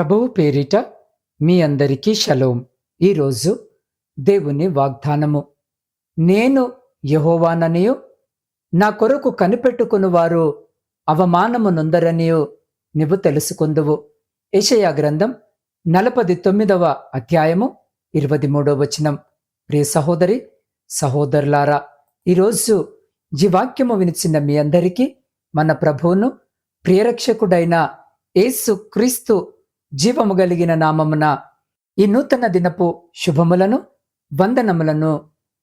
ప్రభువు పేరిట మీ అందరికీ షలోం. ఈరోజు దేవుని వాగ్దానము. నేను యహోవాననియు నా కొరకు కనిపెట్టుకుని వారు అవమానమునుందరనియు నువ్వు తెలుసుకుందువు. ఏషయా గ్రంథం నలపది తొమ్మిదవ అధ్యాయము ఇరవై మూడవ వచనం. ప్రియ సహోదరి సహోదరులారా ఈరోజు జీవాక్యము వినిచిన మీ అందరికీ మన ప్రభువును ప్రియరక్షకుడైన యేసు క్రీస్తు జీవము కలిగిన నామమున ఈ నూతన దినపు శుభములను వందనములను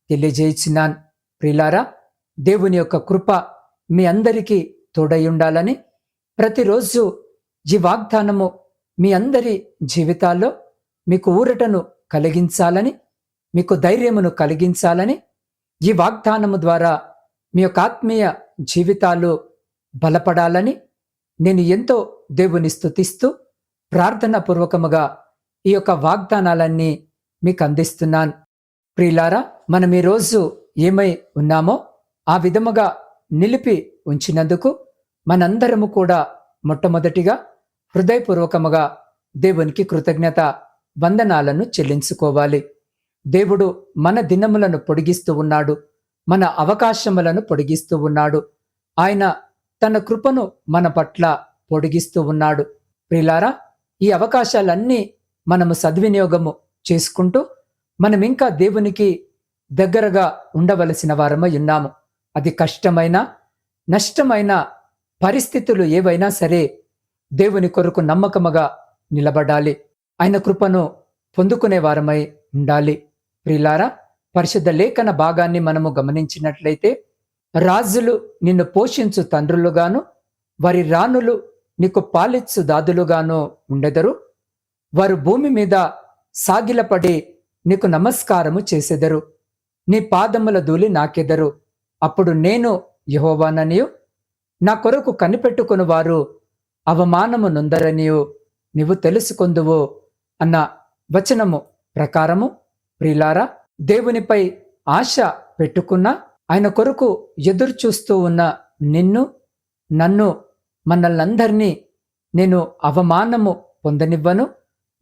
తెలియజేయించినాన్ ప్రిలారా దేవుని యొక్క కృప మీ అందరికీ తోడై ఉండాలని ప్రతిరోజు ఈ వాగ్దానము మీ అందరి జీవితాల్లో మీకు ఊరటను కలిగించాలని మీకు ధైర్యమును కలిగించాలని ఈ వాగ్దానము ద్వారా మీ యొక్క ఆత్మీయ జీవితాలు బలపడాలని నేను ఎంతో దేవుని స్థుతిస్తూ ప్రార్థన పూర్వకముగా ఈ యొక్క వాగ్దానాలన్నీ మీకు అందిస్తున్నాను ప్రియులారా మనం ఈరోజు ఏమై ఉన్నామో ఆ విధముగా నిలిపి ఉంచినందుకు మనందరము కూడా మొట్టమొదటిగా హృదయపూర్వకముగా దేవునికి కృతజ్ఞత వందనాలను చెల్లించుకోవాలి. దేవుడు మన దినములను పొడిగిస్తూ ఉన్నాడు. మన అవకాశములను పొడిగిస్తూ ఉన్నాడు. ఆయన తన కృపను మన పట్ల పొడిగిస్తూ ఉన్నాడు. ప్రిలారా ఈ అవకాశాలన్నీ మనము సద్వినియోగము చేసుకుంటూ మనం ఇంకా దేవునికి దగ్గరగా ఉండవలసిన వారమై ఉన్నాము. అది కష్టమైన నష్టమైన పరిస్థితులు ఏవైనా సరే దేవుని కొరకు నమ్మకముగా నిలబడాలి. ఆయన కృపను పొందుకునే వారమై ఉండాలి. ప్రిలారా పరిశుద్ధ లేఖన భాగాన్ని మనము గమనించినట్లయితే రాజులు నిన్ను పోషించు తండ్రులుగాను వారి రాణులు నీకు పాలిచ్చు దాదులుగాను ఉండెదరు? వారు భూమి మీద సాగిలపడి నీకు నమస్కారము చేసెదరు. నీ పాదముల ధూళి నాకెదరు. అప్పుడు నేను యహోవాననియు. నా కొరకు కనిపెట్టుకుని వారు అవమానము నొందరనియు. నీవు తెలుసుకొందువు అన్న వచనము ప్రకారము ప్రిలారా దేవునిపై ఆశ పెట్టుకున్న ఆయన కొరకు ఎదురు చూస్తూ ఉన్న నిన్ను నన్ను మనల్నందరినీ నేను అవమానము పొందనివ్వను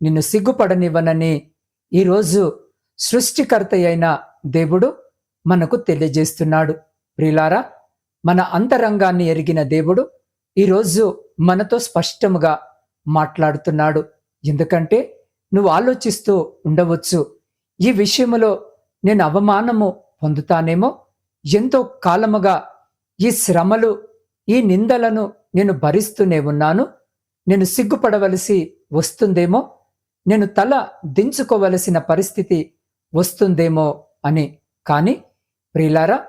నిన్ను సిగ్గుపడనివ్వనని ఈరోజు సృష్టికర్త అయిన దేవుడు మనకు తెలియజేస్తున్నాడు. ప్రిలారా మన అంతరంగాన్ని ఎరిగిన దేవుడు ఈరోజు మనతో స్పష్టముగా మాట్లాడుతున్నాడు. ఎందుకంటే నువ్వు ఆలోచిస్తూ ఉండవచ్చు ఈ విషయంలో నేను అవమానము పొందుతానేమో? ఎంతో కాలముగా ఈ శ్రమలు ఈ నిందలను నేను భరిస్తూనే ఉన్నాను. నేను సిగ్గుపడవలసి వస్తుందేమో? నేను తల దించుకోవలసిన పరిస్థితి వస్తుందేమో అని. కానీ ప్రియులారా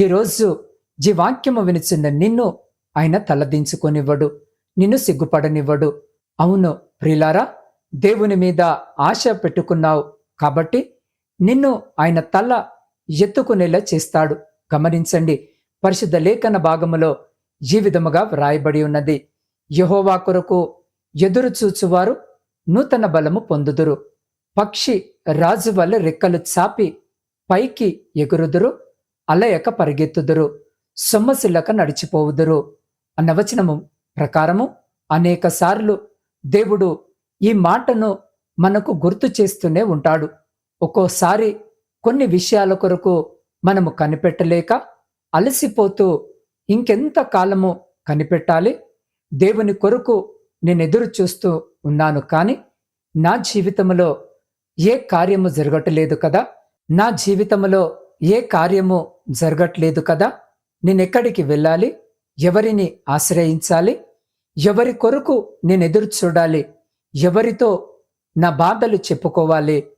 ఈరోజు జీవాక్యము వినిచిన నిన్ను ఆయన తలదించుకొనివ్వడు నిన్ను సిగ్గుపడనివ్వడు. అవును ప్రియులారా దేవుని మీద ఆశ పెట్టుకున్నావు కాబట్టి నిన్ను ఆయన తల ఎత్తుకునేలా చేస్తాడు. గమనించండి పరిశుద్ధ లేఖన భాగములో ఈ విధముగా వ్రాయబడి ఉన్నది. యహోవా కొరకు ఎదురు చూచువారు నూతన బలము పొందుదురు. పక్షి రాజు వల్ల రెక్కలు చాపి పైకి ఎగురుదురు అలయక పరిగెత్తుదురు సొమ్మసిల్లక నడిచిపోవుదురు అన్న వచనము ప్రకారము అనేక సార్లు దేవుడు ఈ మాటను మనకు గుర్తు చేస్తూనే ఉంటాడు. ఒక్కోసారి కొన్ని విషయాల కొరకు మనము కనిపెట్టలేక అలసిపోతూ ఇంకెంత కాలము కనిపెట్టాలి? దేవుని కొరకు నేను ఎదురు చూస్తూ ఉన్నాను కానీ నా జీవితంలో ఏ కార్యము జరగట్లేదు కదా? నా జీవితంలో ఏ కార్యము జరగట్లేదు కదా? నేను ఎక్కడికి వెళ్ళాలి? ఎవరిని ఆశ్రయించాలి? ఎవరి కొరకు నేను ఎదురు చూడాలి? ఎవరితో నా బాధలు చెప్పుకోవాలి?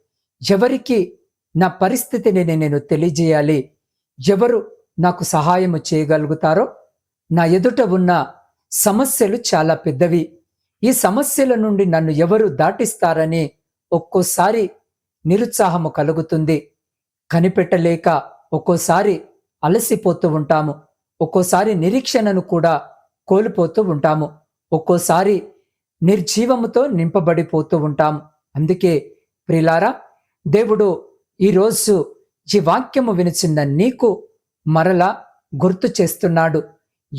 ఎవరికి నా పరిస్థితిని నేను తెలియజేయాలి? ఎవరు నాకు సహాయము చేయగలుగుతారో? నా ఎదుట ఉన్న సమస్యలు చాలా పెద్దవి. ఈ సమస్యల నుండి నన్ను ఎవరు దాటిస్తారని ఒక్కోసారి నిరుత్సాహము కలుగుతుంది. కనిపెట్టలేక ఒక్కోసారి అలసిపోతూ ఉంటాము. ఒక్కోసారి నిరీక్షణను కూడా కోల్పోతూ ఉంటాము. ఒక్కోసారి నిర్జీవముతో నింపబడిపోతూ ఉంటాము అందుకే ప్రిలారా దేవుడు ఈరోజు ఈ వాక్యము వినిచిన నీకు మరలా గుర్తు చేస్తున్నాడు.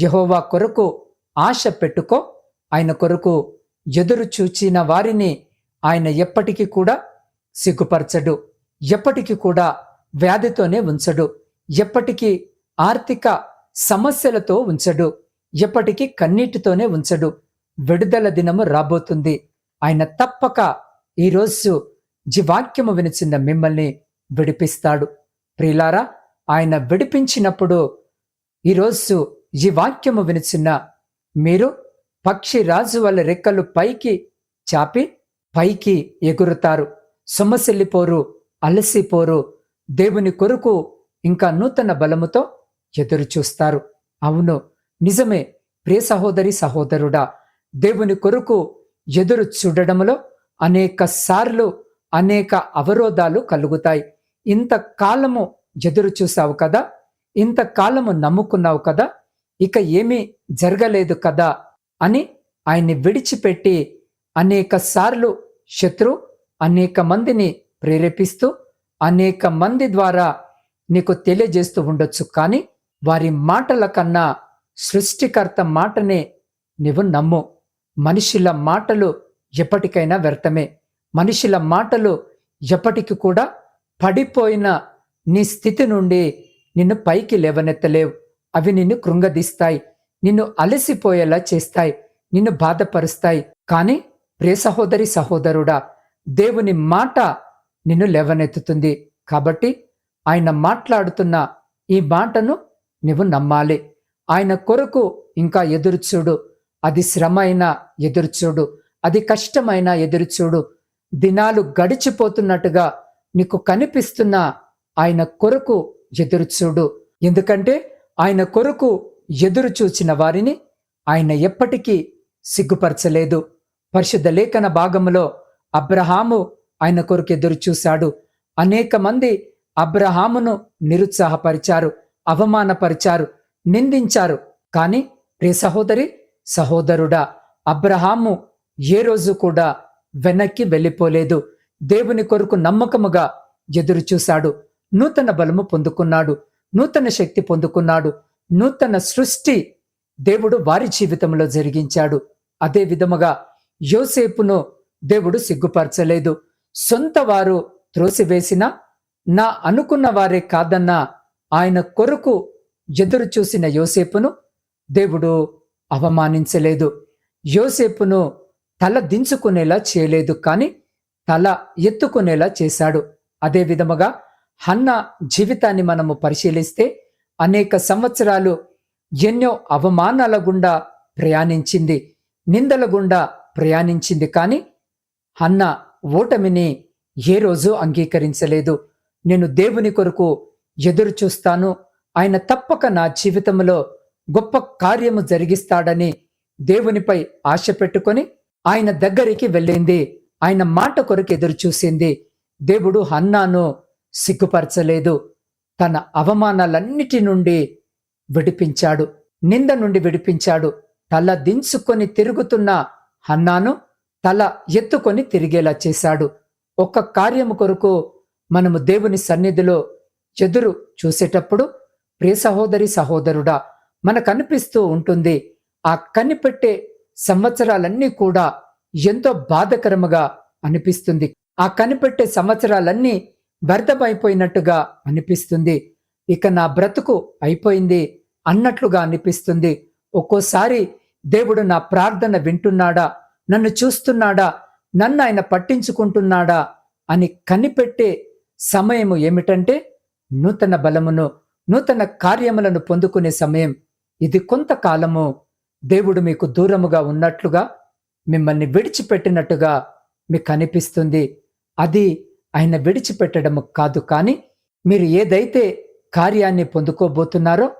యహోవా కొరకు ఆశ పెట్టుకో. ఆయన కొరకు ఎదురు చూచిన వారిని ఆయన ఎప్పటికీ కూడా సిగ్గుపరచడు. ఎప్పటికీ కూడా వ్యాధితోనే ఉంచడు. ఎప్పటికీ ఆర్థిక సమస్యలతో ఉంచడు. ఎప్పటికీ కన్నీటితోనే ఉంచడు. విడుదల దినము రాబోతుంది. ఆయన తప్పక ఈరోజు జీవాక్యము వినిచిన మిమ్మల్ని విడిపిస్తాడు. ప్రియులారా ఆయన విడిపించినప్పుడు ఈరోజు ఈ వాక్యము వినిచిన మీరు పక్షి రాజు వాళ్ళ రెక్కలు పైకి చాపి పైకి ఎగురుతారు. సొమ్మసిల్లిపోరు అలసిపోరు. దేవుని కొరకు ఇంకా నూతన బలముతో ఎదురు చూస్తారు. అవును నిజమే ప్రియ సహోదరి సహోదరుడా దేవుని కొరకు ఎదురు చూడడంలో అనేక సార్లు అనేక అవరోధాలు కలుగుతాయి. ఇంతకాలము ఎదురు చూసావు కదా? ఇంతకాలము నమ్ముకున్నావు కదా? ఇక ఏమీ జరగలేదు కదా? అని ఆయన్ని విడిచిపెట్టి అనేక సార్లు శత్రు అనేక మందిని ప్రేరేపిస్తూ అనేక మంది ద్వారా నీకు తెలియజేస్తూ ఉండొచ్చు కానీ వారి మాటల కన్నా సృష్టికర్త మాటనే నీవు నమ్ము. మనుషుల మాటలు ఎప్పటికైనా వ్యర్థమే. మనుషుల మాటలు ఎప్పటికి కూడా పడిపోయిన నీ స్థితి నుండి నిన్ను పైకి లేవనెత్తలేవు. అవి నిన్ను కృంగదీస్తాయి. నిన్ను అలసిపోయేలా చేస్తాయి. నిన్ను బాధపరుస్తాయి. కానీ ప్రియ సహోదరి సహోదరుడా దేవుని మాట నిన్ను లేవనెత్తుతుంది. కాబట్టి ఆయన మాట్లాడుతున్న ఈ మాటను నువ్వు నమ్మాలి. ఆయన కొరకు ఇంకా ఎదురుచూడు. అది శ్రమ అయినా ఎదురుచూడు. అది కష్టమైన ఎదురుచూడు. దినాలు గడిచిపోతున్నట్టుగా నీకు కనిపిస్తున్న ఆయన కొరకు ఎదురుచూడు. ఎందుకంటే ఆయన కొరకు ఎదురు చూచిన వారిని ఆయన ఎప్పటికీ సిగ్గుపరచలేదు. పరిశుద్ధ లేఖన భాగంలో అబ్రహాము ఆయన కొరకు ఎదురు చూశాడు అనేక మంది అబ్రహామును నిరుత్సాహపరిచారు అవమానపరిచారు నిందించారు. కానీ ప్రియ సహోదరి సహోదరుడా అబ్రహాము ఏ రోజు కూడా వెనక్కి వెళ్ళిపోలేదు. దేవుని కొరకు నమ్మకముగా ఎదురుచూశాడు. నూతన బలము పొందుకున్నాడు నూతన శక్తి పొందుకున్నాడు నూతన సృష్టి దేవుడు వారి జీవితంలో జరిగించాడు. అదే విధముగా యోసేపును దేవుడు సిగ్గుపరచలేదు. సొంత వారు త్రోసివేసిన నా అనుకున్న వారే కాదన్నా ఆయన కొరకు ఎదురు చూసిన యోసేపును దేవుడు అవమానించలేదు. యోసేపును తల దించుకునేలా చేయలేదు కానీ తల ఎత్తుకునేలా చేశాడు. అదే విధముగా హన్న జీవితాన్ని మనము పరిశీలిస్తే అనేక సంవత్సరాలు ఎన్నో అవమానాల గుండా ప్రయాణించింది నిందల గుండా ప్రయాణించింది కానీ హన్న ఓటమిని ఏ రోజు అంగీకరించలేదు. నేను దేవుని కొరకు ఎదురు చూస్తాను. ఆయన తప్పక నా జీవితంలో గొప్ప కార్యము జరిగిస్తాడని దేవునిపై ఆశ పెట్టుకొని ఆయన దగ్గరికి వెళ్ళింది. ఆయన మాట కొరకు ఎదురు చూసింది. దేవుడు హన్నాను సిగ్గుపరచలేదు. తన అవమానాలన్నిటి నుండి విడిపించాడు. నింద నుండి విడిపించాడు. తల దించుకొని తిరుగుతున్న హన్నాను తల ఎత్తుకొని తిరిగేలా చేశాడు. ఒక్క కార్యము కొరకు మనము దేవుని సన్నిధిలో ఎదురు చూసేటప్పుడు ప్రియ సహోదరి సహోదరుడా మనకు అనిపిస్తూ ఉంటుంది ఆ కనిపెట్టే సంవత్సరాలన్నీ కూడా ఎంతో బాధకరముగా అనిపిస్తుంది. ఆ కనిపెట్టే సంవత్సరాలన్నీ వ్యర్థమైపోయినట్టుగా అనిపిస్తుంది. ఇక నా బ్రతుకు అయిపోయింది అన్నట్లుగా అనిపిస్తుంది. ఒక్కోసారి దేవుడు నా ప్రార్థన వింటున్నాడా? నన్ను చూస్తున్నాడా? నన్ను ఆయన పట్టించుకుంటున్నాడా? అని కనిపెట్టే సమయము ఏమిటంటే నూతన బలమును నూతన కార్యములను పొందుకునే సమయం. ఇది కొంతకాలము దేవుడు మీకు దూరముగా ఉన్నట్లుగా మిమ్మల్ని విడిచిపెట్టినట్టుగా మీకు అనిపిస్తుంది. అది ఆయన విడిచిపెట్టడము కాదు కానీ మీరు ఏదైతే కార్యాన్ని పొందుకోబోతున్నారో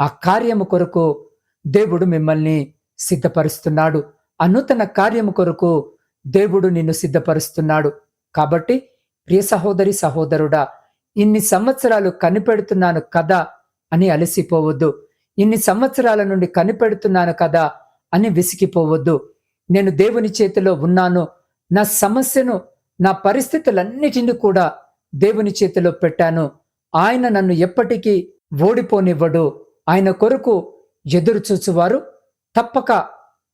ఆ కార్యము కొరకు దేవుడు మిమ్మల్ని సిద్ధపరుస్తున్నాడు. ఆ నూతన కార్యము కొరకు దేవుడు నిన్ను సిద్ధపరుస్తున్నాడు. కాబట్టి ప్రియ సహోదరి సహోదరుడా ఇన్ని సంవత్సరాలు కనిపెడుతున్నాను కదా అని అలసిపోవద్దు. ఇన్ని సంవత్సరాల నుండి కనిపెడుతున్నాను కదా అని విసిగిపోవద్దు. నేను దేవుని చేతిలో ఉన్నాను. నా సమస్యను నా పరిస్థితులన్నిటిని కూడా దేవుని చేతిలో పెట్టాను. ఆయన నన్ను ఎప్పటికీ ఓడిపోనివ్వడు. ఆయన కొరకు ఎదురు చూచువారు తప్పక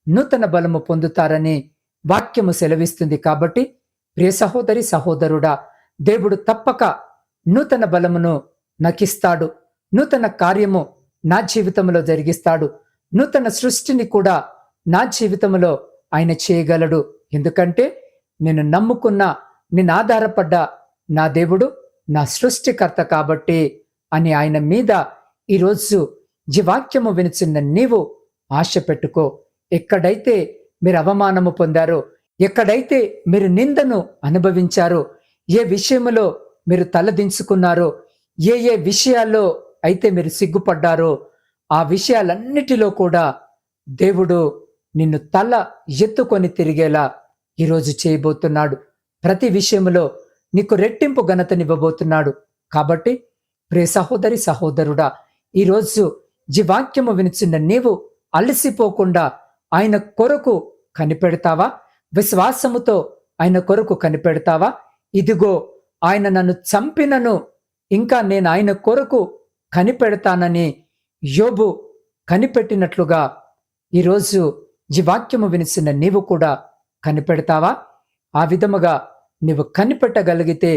నూతన బలము పొందుతారని వాక్యము సెలవిస్తుంది కాబట్టి ప్రియ సహోదరి సహోదరుడా దేవుడు తప్పక నూతన బలమును నకిస్తాడు. నూతన కార్యము నా జీవితంలో జరిగిస్తాడు. నూతన సృష్టిని కూడా నా జీవితంలో ఆయన చేయగలడు. ఎందుకంటే నేను నమ్ముకున్న నేను ఆధారపడ్డ నా దేవుడు నా సృష్టికర్త కాబట్టి అని ఆయన మీద ఈరోజు జీవాక్యము వినిచిన్న నీవు ఆశ పెట్టుకో. ఎక్కడైతే మీరు అవమానము పొందారో ఎక్కడైతే మీరు నిందను అనుభవించారో ఏ విషయములో మీరు తలదించుకున్నారో ఏ ఏ విషయాల్లో అయితే మీరు సిగ్గుపడ్డారో ఆ విషయాలన్నిటిలో కూడా దేవుడు నిన్ను తల ఎత్తుకొని తిరిగేలా ఈరోజు చేయబోతున్నాడు. ప్రతి విషయంలో నీకు రెట్టింపు ఘనతనివ్వబోతున్నాడు. కాబట్టి ప్రే సహోదరి సహోదరుడా ఈరోజు జీవాక్యము వినిచిన నీవు అలసిపోకుండా ఆయన కొరకు కనిపెడతావా? విశ్వాసముతో ఆయన కొరకు కనిపెడతావా? ఇదిగో ఆయన నన్ను చంపినను ఇంకా నేను ఆయన కొరకు కనిపెడతానని యోబు కనిపెట్టినట్లుగా ఈరోజు జీవాక్యము వినిసిన నీవు కూడా కనిపెడతావా? ఆ విధముగా నీవు కనిపెట్టగలిగితే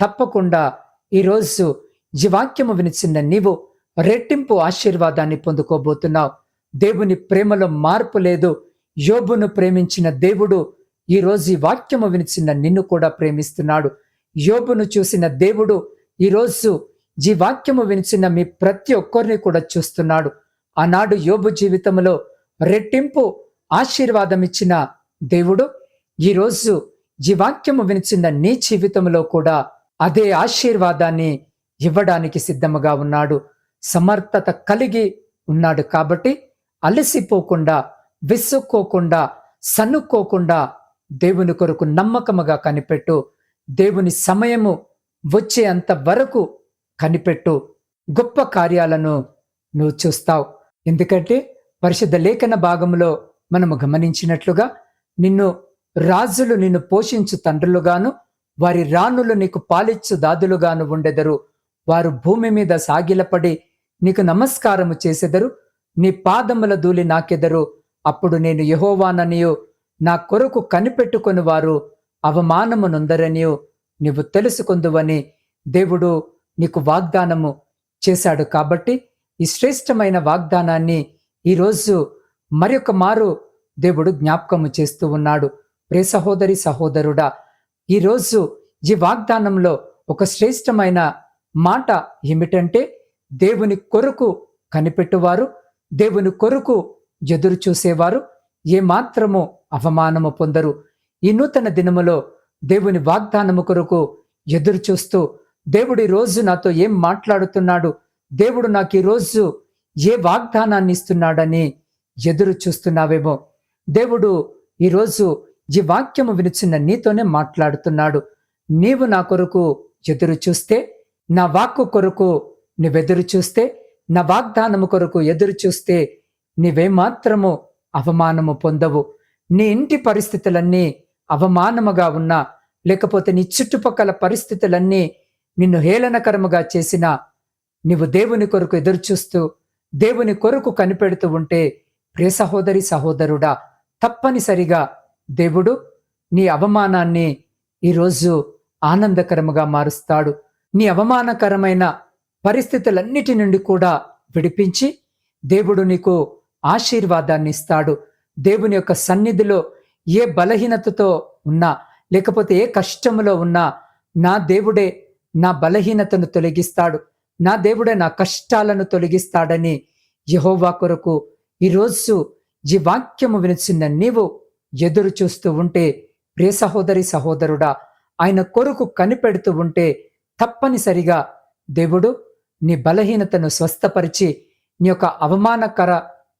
తప్పకుండా ఈరోజు జీవాక్యము వినిచిన నీవు రెట్టింపు ఆశీర్వాదాన్ని పొందుకోబోతున్నావు. దేవుని ప్రేమలో మార్పు లేదు. యోబును ప్రేమించిన దేవుడు ఈరోజు ఈ వాక్యము వినిచిన నిన్ను కూడా ప్రేమిస్తున్నాడు. యోబును చూసిన దేవుడు ఈరోజు జీవాక్యము వినిచిన మీ ప్రతి ఒక్కరిని కూడా చూస్తున్నాడు. ఆనాడు యోబు జీవితంలో రెట్టింపు ఆశీర్వాదం ఇచ్చిన దేవుడు ఈరోజు జీవాక్యము వినిచిన నీ జీవితంలో కూడా అదే ఆశీర్వాదాన్ని ఇవ్వడానికి సిద్ధముగా ఉన్నాడు. సమర్థత కలిగి ఉన్నాడు కాబట్టి అలసిపోకుండా విసుక్కోకుండా సన్నుక్కోకుండా దేవుని కొరకు నమ్మకముగా కనిపెట్టు. దేవుని సమయము వచ్చేంత వరకు కనిపెట్టు. గొప్ప కార్యాలను నువ్వు చూస్తావు. ఎందుకంటే పరిశుద్ధ లేఖన భాగంలో మనము గమనించినట్లుగా నిన్ను రాజులు నిన్ను పోషించు తండ్రులుగాను వారి రాణులు నీకు పాలిచ్చు దాదులుగాను ఉండెదరు. వారు భూమి మీద సాగిలపడి నీకు నమస్కారము చేసెదరు. నీ పాదముల ధూళి నాకెదరు. అప్పుడు నేను యహోవాననియు నా కొరకు కనిపెట్టుకొని వారు అవమానమునుందరనియు నీవు తెలుసుకుందువని దేవుడు నీకు వాగ్దానము చేశాడు కాబట్టి ఈ శ్రేష్టమైన వాగ్దానాన్ని ఈరోజు మరొక మారు దేవుడు జ్ఞాపకము చేస్తూ ఉన్నాడు. ప్రే సహోదరి సహోదరుడా ఈరోజు ఈ వాగ్దానంలో ఒక శ్రేష్టమైన మాట ఏమిటంటే దేవుని కొరకు కనిపెట్టువారు దేవుని కొరకు ఎదురు చూసేవారు ఏమాత్రము అవమానము పొందరు. ఈ నూతన దినములో దేవుని వాగ్దానము కొరకు ఎదురు చూస్తూ దేవుడు రోజు నాతో ఏం మాట్లాడుతున్నాడు దేవుడు నాకు ఈరోజు ఏ వాగ్దానాన్ని ఇస్తున్నాడని ఎదురు చూస్తున్నావేమో. దేవుడు ఈరోజు ఈ వాక్యము వినిచిన నీతోనే మాట్లాడుతున్నాడు. నీవు నా కొరకు ఎదురు చూస్తే నా వాక్కు కొరకు నువ్వెదురు చూస్తే నా వాగ్దానము కొరకు ఎదురు చూస్తే నీవేమాత్రము అవమానము పొందవు. నీ ఇంటి పరిస్థితులన్నీ అవమానముగా ఉన్నా లేకపోతే నీ చుట్టుపక్కల పరిస్థితులన్నీ నిన్ను హేళనకరముగా చేసినా నీవు దేవుని కొరకు ఎదురు చూస్తూ దేవుని కొరకు కనిపెడుతూ ఉంటే ప్రియ సహోదరి సహోదరుడా తప్పనిసరిగా దేవుడు నీ అవమానాన్ని ఈరోజు ఆనందకరముగా మారుస్తాడు. నీ అవమానకరమైన పరిస్థితులన్నిటి నుండి కూడా విడిపించి దేవుడు నీకు ఆశీర్వాదాన్ని ఇస్తాడు. దేవుని యొక్క సన్నిధిలో ఏ బలహీనతతో ఉన్నా లేకపోతే ఏ కష్టములో ఉన్నా నా దేవుడే నా బలహీనతను తొలగిస్తాడు. నా దేవుడే నా కష్టాలను తొలగిస్తాడని యహోవా కొరకు ఈరోజు ఈ వాక్యము వినిచిన నీవు ఎదురు చూస్తూ ఉంటే ప్రియ సహోదరి సహోదరుడా ఆయన కొరకు కనిపెడుతూ ఉంటే తప్పనిసరిగా దేవుడు నీ బలహీనతను స్వస్థపరిచి నీ యొక్క అవమానకర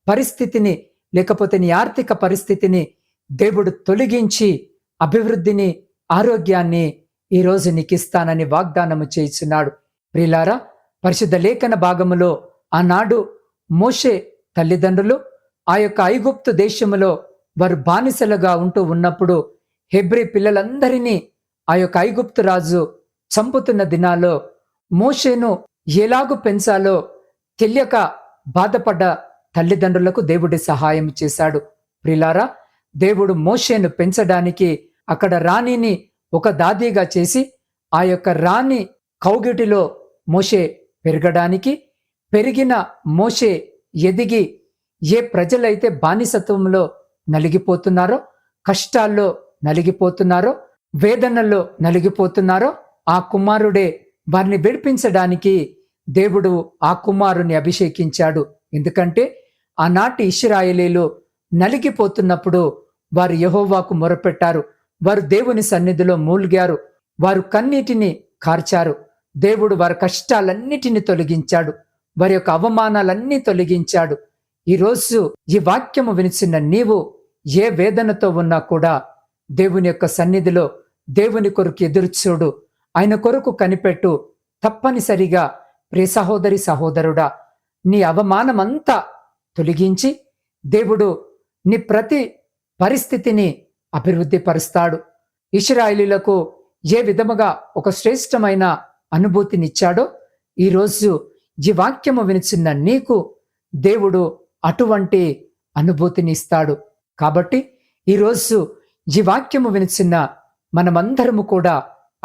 పరిస్థితిని లేకపోతే నీ ఆర్థిక పరిస్థితిని దేవుడు తొలగించి అభివృద్ధిని ఆరోగ్యాన్ని ఈరోజు నీకు ఇస్తానని వాగ్దానము చేస్తున్నాడు ప్రిలారా పరిశుద్ధ లేఖన భాగములో ఆనాడు మోషే తల్లిదండ్రులు ఆ యొక్క ఐగుప్తు దేశములో వారు బానిసలుగా ఉంటూ ఉన్నప్పుడు హెబ్రి పిల్లలందరినీ ఆ యొక్క ఐగుప్తు రాజు చంపుతున్న దినాల్లో మోషేను ఎలాగు పెంచాలో తెలియక బాధపడ్డ తల్లిదండ్రులకు దేవుడి సహాయం చేశాడు. ప్రిలారా దేవుడు మోషేను పెంచడానికి అక్కడ రాణిని ఒక దాదీగా చేసి ఆ యొక్క రాణి కౌగిటిలో మోషే పెరగడానికి పెరిగిన మోషే ఎదిగి ఏ ప్రజలైతే బానిసత్వంలో నలిగిపోతున్నారో కష్టాల్లో నలిగిపోతున్నారో వేదనల్లో నలిగిపోతున్నారో ఆ కుమారుడే వారిని విడిపించడానికి దేవుడు ఆ కుమారుని అభిషేకించాడు. ఎందుకంటే ఆనాటి ఇష్రాయలీలు నలిగిపోతున్నప్పుడు వారు యహోవాకు మొరపెట్టారు. వారు దేవుని సన్నిధిలో మూల్గారు. వారు కన్నీటిని కార్చారు. దేవుడు వారి కష్టాలన్నిటిని తొలగించాడు. వారి యొక్క అవమానాలన్నీ తొలగించాడు. ఈరోజు ఈ వాక్యము వినిచిన నీవు ఏ వేదనతో ఉన్నా కూడా దేవుని యొక్క సన్నిధిలో దేవుని కొరకు ఎదురుచూడు ఆయన కొరకు కనిపెట్టు. తప్పనిసరిగా ప్రియ సహోదరి సహోదరుడా నీ అవమానమంతా తొలగించి దేవుడు నీ ప్రతి పరిస్థితిని అభివృద్ధి పరుస్తాడు ఇస్రాయిలీలకు ఏ విధముగా ఒక శ్రేష్టమైన అనుభూతినిచ్చాడో ఈరోజు ఈ వాక్యము వినిచిన్న నీకు దేవుడు అటువంటి అనుభూతిని ఇస్తాడు కాబట్టి ఈరోజు ఈ వాక్యము వినిచిన్న మనమందరము కూడా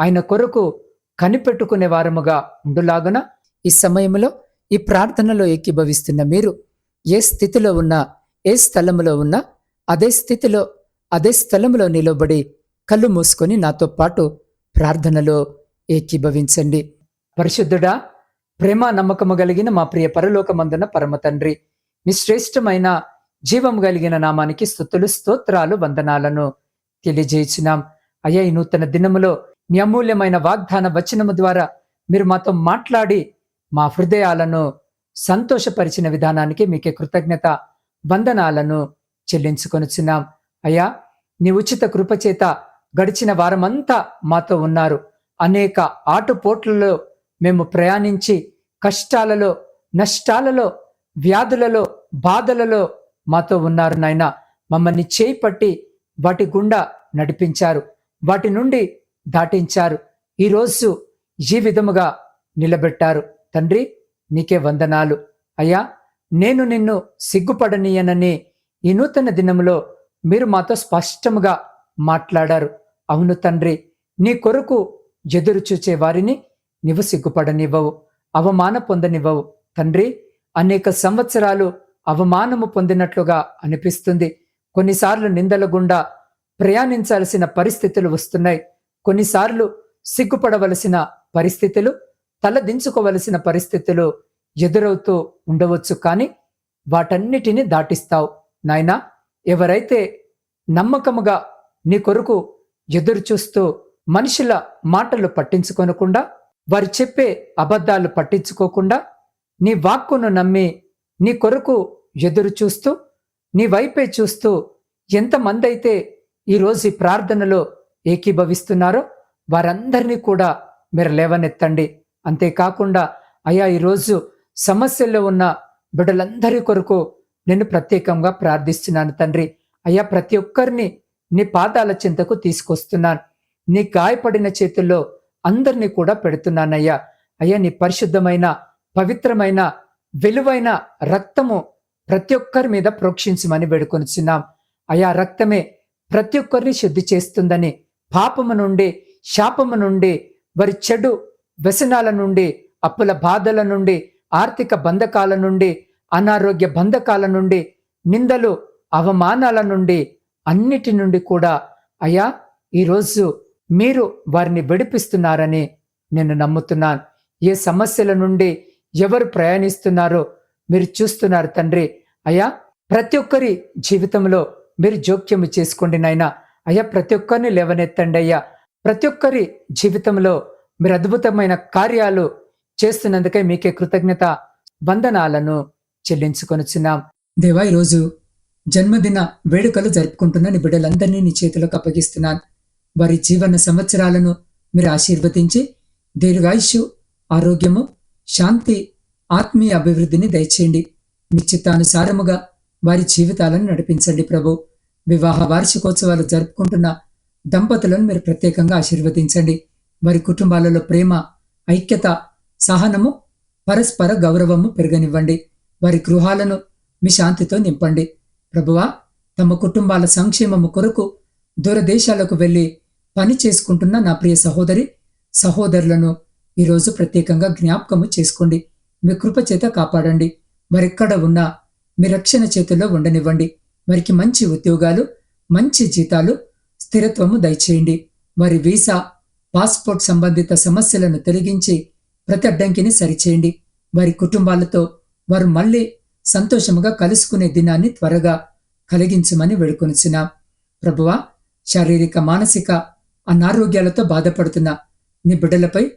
ఆయన కొరకు కనిపెట్టుకునే వారముగా ఉండులాగున ఈ సమయంలో ఈ ప్రార్థనలో ఏకీభవిస్తున్న మీరు ఏ స్థితిలో ఉన్నా ఏ స్థలములో ఉన్నా అదే స్థితిలో అదే స్థలములో నిలబడి కళ్ళు మూసుకొని నాతో పాటు ప్రార్థనలో ఏకీభవించండి. పరిశుద్ధుడా ప్రేమ నమ్మకము కలిగిన మా ప్రియ పరలోకమందున పరమ తండ్రి మీ శ్రేష్టమైన జీవం కలిగిన నామానికి స్థుతులు స్తోత్రాలు వందనాలను తెలియజేసినాం అయ్యా ఈ నూతన దినములో మీ అమూల్యమైన వాగ్దాన వచనము ద్వారా మీరు మాతో మాట్లాడి మా హృదయాలను సంతోషపరిచిన విధానానికి మీకే కృతజ్ఞత వందనాలను చెల్లించుకొనిచున్నాం. అయ్యా నీ ఉచిత కృపచేత గడిచిన వారమంతా మాతో ఉన్నారు. అనేక ఆటుపోట్లలో మేము ప్రయాణించి కష్టాలలో నష్టాలలో వ్యాధులలో బాధలలో మాతో ఉన్నారు నాయన. మమ్మల్ని చేయి పట్టి వాటి గుండా నడిపించారు. వాటి నుండి దాటించారు. ఈరోజు ఈ విధముగా నిలబెట్టారు. తండ్రి నీకే వందనాలు. అయ్యా నేను నిన్ను సిగ్గుపడనీయనని ఈ నూతన దినంలో మీరు మాతో స్పష్టముగా మాట్లాడారు. అవును తండ్రి నీ కొరకు ఎదురు చూచే వారిని నీవు సిగ్గుపడనివ్వవు అవమాన పొందనివ్వవు. తండ్రి అనేక సంవత్సరాలు అవమానము పొందినట్లుగా అనిపిస్తుంది. కొన్నిసార్లు నిందల గుండా ప్రయాణించాల్సిన పరిస్థితులు వస్తున్నాయి. కొన్నిసార్లు సిగ్గుపడవలసిన పరిస్థితులు తలదించుకోవలసిన పరిస్థితులు ఎదురవుతూ ఉండవచ్చు కానీ వాటన్నిటిని దాటిస్తావు. నాయనా ఎవరైతే నమ్మకముగా నీ కొరకు ఎదురు చూస్తూ మనుషుల మాటలు పట్టించుకొనకుండా వారు చెప్పే అబద్ధాలు పట్టించుకోకుండా నీ వాక్కును నమ్మి నీ కొరకు ఎదురు చూస్తూ నీ వైపే చూస్తూ ఎంతమంది అయితే ఈరోజు ఈ ప్రార్థనలో ఏకీభవిస్తున్నారో వారందరినీ కూడా మీరు లేవనెత్తండి. అంతేకాకుండా అయా ఈరోజు సమస్యల్లో ఉన్న బిడ్డలందరి కొరకు నేను ప్రత్యేకంగా ప్రార్థిస్తున్నాను తండ్రి. అయ్యా ప్రతి ఒక్కరిని నీ పాదాల చింతకు తీసుకొస్తున్నాను. నీ గాయపడిన చేతుల్లో అందరినీ కూడా పెడుతున్నానయ్యా. అయ్యా నీ పరిశుద్ధమైన పవిత్రమైన విలువైన రక్తము ప్రతి ఒక్కరి మీద ప్రోక్షించమని వేడుకొనిచున్నాం. అయా రక్తమే ప్రతి ఒక్కరిని శుద్ధి చేస్తుందని పాపము నుండి శాపము నుండి వారి చెడు వ్యసనాల నుండి అప్పుల బాధల నుండి ఆర్థిక బంధకాల నుండి అనారోగ్య బంధకాల నుండి నిందలు అవమానాల నుండి అన్నిటి నుండి కూడా అయ్యా ఈరోజు మీరు వారిని విడిపిస్తున్నారని నేను నమ్ముతున్నాను. ఏ సమస్యల నుండి ఎవరు ప్రయాణిస్తున్నారో మీరు చూస్తున్నారు తండ్రి. అయ్యా ప్రతి ఒక్కరి జీవితంలో మీరు జోక్యము చేసుకోండి నాయన. అయ్యా ప్రతి ఒక్కరిని లేవనెత్తండి అయ్యా. ప్రతి ఒక్కరి జీవితంలో మీరు అద్భుతమైన కార్యాలు చేస్తున్నందుకే మీకే కృతజ్ఞత వందనాలను చెల్లించుకొనిచున్నాం. దేవా ఈరోజు జన్మదిన వేడుకలు జరుపుకుంటున్న నీ బిడ్డలందరినీ నీ చేతిలోకి అప్పగిస్తున్నాను. వారి జీవన సంవత్సరాలను మీరు ఆశీర్వదించి దీర్ఘాయుషు ఆరోగ్యము శాంతి ఆత్మీయ అభివృద్ధిని దయచేయండి. మీ చిత్తానుసారముగా వారి జీవితాలను నడిపించండి ప్రభు. వివాహ వార్షికోత్సవాలు జరుపుకుంటున్న దంపతులను మీరు ప్రత్యేకంగా ఆశీర్వదించండి. వారి కుటుంబాలలో ప్రేమ ఐక్యత సహనము పరస్పర గౌరవము పెరగనివ్వండి. వారి గృహాలను మీ శాంతితో నింపండి. ప్రభువా తమ కుటుంబాల సంక్షేమము కొరకు దూరదేశాలకు వెళ్ళి పని చేసుకుంటున్న నా ప్రియ సహోదరి సహోదరులను ఈరోజు ప్రత్యేకంగా జ్ఞాపకము చేసుకోండి. మీ కృప చేత కాపాడండి. మరెక్కడ ఉన్నా మీ రక్షణ చేతుల్లో ఉండనివ్వండి. వారికి మంచి ఉద్యోగాలు మంచి జీతాలు స్థిరత్వము దయచేయండి. వారి వీసా పాస్పోర్ట్ సంబంధిత సమస్యలను తొలగించి ప్రతి అడ్డంకిని సరిచేయండి. వారి కుటుంబాలతో వారు మళ్ళీ సంతోషముగా కలుసుకునే దినాన్ని త్వరగా కలిగించమని వేడుకొనిచిన ప్రభువా శారీరక మానసిక అనారోగ్యాలతో బాధపడుతున్న నీ బిడ్డలపై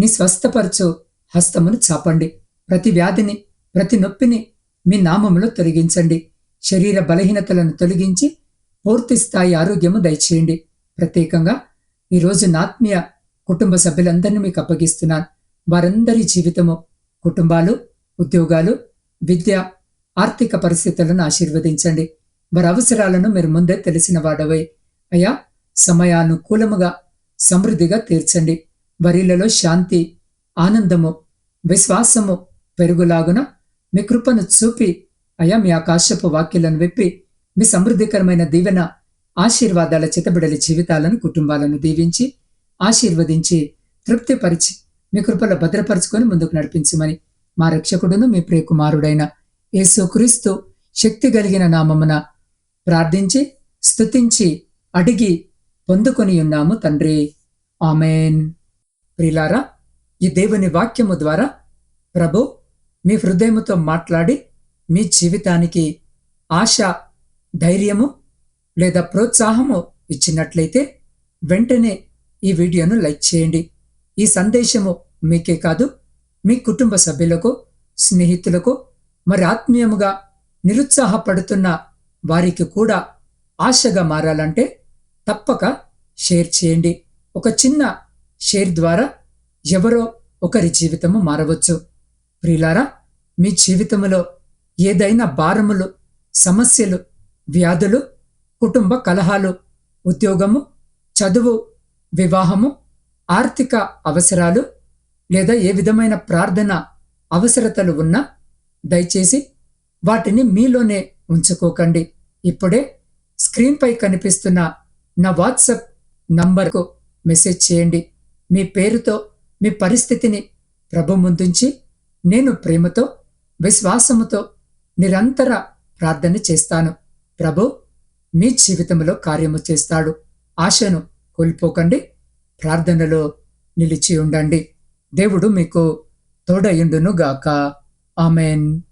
నీ స్వస్థపరచు హస్తమును చాపండి. ప్రతి వ్యాధిని ప్రతి నొప్పిని మీ నామములో తొలగించండి. శరీర బలహీనతలను తొలగించి పూర్తి స్థాయి ఆరోగ్యము దయచేయండి. ప్రత్యేకంగా ఈరోజు నాత్మీయ కుటుంబ సభ్యులందరినీ మీకు అప్పగిస్తున్నాను. వారందరి జీవితము కుటుంబాలు ఉద్యోగాలు విద్య ఆర్థిక పరిస్థితులను ఆశీర్వదించండి. వారి అవసరాలను మీరు ముందే తెలిసిన వాడవై అయ్యా సమయానుకూలముగా సమృద్ధిగా తీర్చండి. వరిలలో శాంతి ఆనందము విశ్వాసము పెరుగులాగున మీ కృపను చూపి అయా మీ ఆకాశపు వాక్యాలను విప్పి మీ సమృద్ధికరమైన దీవెన ఆశీర్వాదాల చితబిడలి జీవితాలను కుటుంబాలను దీవించి ఆశీర్వదించి తృప్తిపరిచి మీ కృపలో భద్రపరుచుకొని ముందుకు నడిపించమని మా రక్షకుడును మీ ప్రియకుమారుడైన యేసుక్రీస్తు శక్తి కలిగిన నామమున ప్రార్థించి స్తుతించి అడిగి పొందుకొని ఉన్నాము తండ్రి. ఆమెన్. ప్రిలారా ఈ దేవుని వాక్యము ద్వారా ప్రభు మీ హృదయముతో మాట్లాడి మీ జీవితానికి ఆశ ధైర్యము లేదా ప్రోత్సాహము ఇచ్చినట్లయితే వెంటనే ఈ వీడియోను లైక్ చేయండి. ఈ సందేశము మీకే కాదు మీ కుటుంబ సభ్యులకు స్నేహితులకు మరి ఆత్మీయముగా నిరుత్సాహపడుతున్న వారికి కూడా ఆశగా మారాలంటే తప్పక షేర్ చేయండి. ఒక చిన్న షేర్ ద్వారా ఎవరో ఒకరి జీవితము మారవచ్చు. ప్రియులారా మీ జీవితములో ఏదైనా భారములు సమస్యలు వ్యాధులు కుటుంబ కలహాలు ఉద్యోగము చదువు వివాహము ఆర్థిక అవసరాలు లేదా ఏ విధమైన ప్రార్థన అవసరతలు ఉన్నా దయచేసి వాటిని మీలోనే ఉంచుకోకండి. ఇప్పుడే స్క్రీన్పై కనిపిస్తున్న నా వాట్సాప్ నంబర్కు మెసేజ్ చేయండి. మీ పేరుతో మీ పరిస్థితిని ప్రభు ముందుంచి నేను ప్రేమతో విశ్వాసముతో నిరంతర ప్రార్థన చేస్తాను. ప్రభు మీ జీవితంలో కార్యము చేస్తాడు. ఆశను కోల్పోకండి. ప్రార్థనలో నిలిచి ఉండండి. దేవుడు మీకు తోడయుండును గాక ఆమెన్.